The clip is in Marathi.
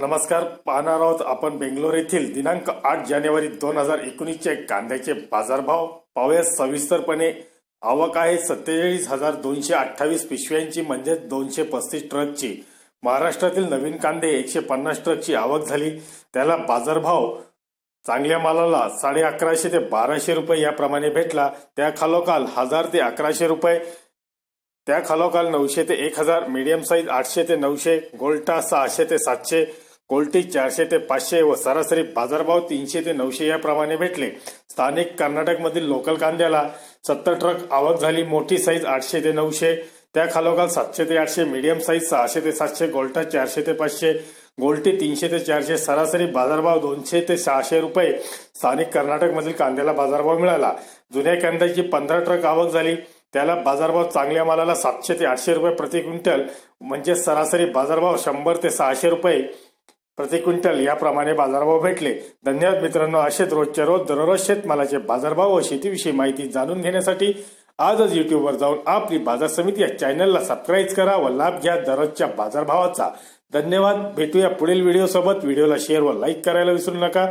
नमस्कार पाहणार आहोत आपण बेंगलोर येथील दिनांक आठ जानेवारी दोन हजार एकोणीसचे कांद्याचे बाजारभाव. पाहूया सविस्तरपणे. आवक आहे सत्तेचाळीस हजार दोनशे अठ्ठावीस पिशव्यांची म्हणजे दोनशे पस्तीस ट्रकची. महाराष्ट्रातील नवीन कांदे एकशे पन्नास ट्रकची आवक झाली. त्याला बाजारभाव चांगल्या मालाला साडे अकराशे ते बाराशे रुपये याप्रमाणे भेटला. त्या खालोखाल हजार ते अकराशे रुपये. त्या खालोखाल नऊशे ते एक हजार मीडियम साईज आठशे ते नऊशे गोल्टा सहाशे ते सातशे. कोल्टी चारशे ते पाचशे व सरासरी बाजारभाव तीनशे ते नऊशे याप्रमाणे भेटले. स्थानिक कर्नाटकमधील लोकल कांद्याला सत्तर ट्रक आवक झाली. मोठी साईज आठशे ते नऊशे. त्या खालोखाल सातशे ते आठशे. मीडियम साईज सहाशे ते सातशे. गोल्टा चारशे ते पाचशे. गोल्टी तीनशे ते चारशे. सरासरी बाजारभाव दोनशे ते सहाशे रुपये. स्थानिक कर्नाटकमधील कांद्याला बाजारभाव मिळाला. जुन्या कांद्याची पंधरा ट्रक आवक झाली. त्याला बाजारभाव चांगल्या मालाला सातशे ते आठशे रुपये प्रति क्विंटल. म्हणजे सरासरी बाजारभाव शंभर ते सहाशे रुपये. प्रति क्विंटल याप्रमाणे बाजारभाव भेटले. धन्यवाद मित्रांनो असेच रोजच्या रोज दररोज शेतमालाचे बाजारभाव व शेतीविषयी माहिती जाणून घेण्यासाठी आजच युट्यूबवर जाऊन आपली बाजार समिती या चॅनलला सबस्क्राईब करा व लाभ घ्या दररोजच्या बाजारभावाचा. धन्यवाद. भेटूया पुढील व्हिडिओ सोबत. व्हिडिओला शेअर व लाईक करायला विसरू नका.